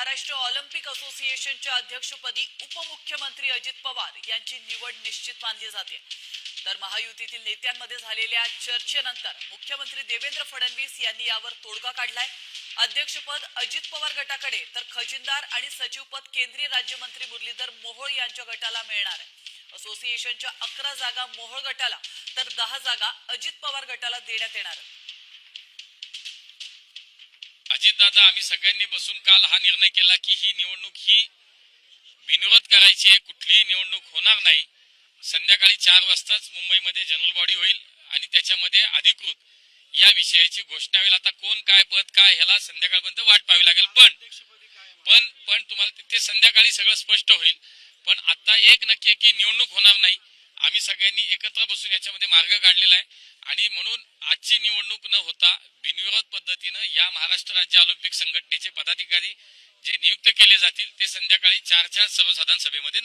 Maharashtra Olympic असोसिएशनच्या अध्यक्षपदी उपमुख्यमंत्री अजित पवार यांची निवड निश्चित मानली जाते. तर महायुतीतील नेत्यांमध्ये झालेल्या चर्चेनंतर मुख्यमंत्री देवेंद्र फडणवीस यांनी यावर तोडगा काढलाय. अध्यक्षपद अजित पवार गटाकडे तर खजिनदार आणि सचिवपद केंद्रीय राज्यमंत्री मुरलीधर मोहोळ यांच्या गटाला मिळणार आहे. असोसिएशनच्या अकरा जागा मोहोळ गटाला तर दहा जागा अजित पवार गटाला देण्यात येणार आहेत. दादा आम्ही सगळ्यांनी बसून काल हा निर्णय केला की ही निवडणूक ही बिनविरोध करायची आहे. कुठलीही निवडणूक होणार नाही. संध्याकाळी चार वाजताच मुंबईमध्ये जनरल बॉडी होईल आणि त्याच्यामध्ये अधिकृत या विषयाची घोषणा होईल. आता कोण काय पद काय ह्याला संध्याकाळपर्यंत वाट पाहावी लागेल. पण पण पण तुम्हाला ते- संध्याकाळी सगळं स्पष्ट होईल. पण आता एक नक्की आहे की निवडणूक होणार नाही. आम्ही सगळ्यांनी एकत्र बसून याच्यामध्ये मार्ग काढलेला आहे. आणि म्हणून निवडणूक न होता बिनविरोध पद्धतीनं या महाराष्ट्र राज्य ऑलिम्पिक संघटनेचे पदाधिकारी जे नियुक्त केले जातील ते संध्याकाळी चारच्या सर्वसाधारण सभेमध्ये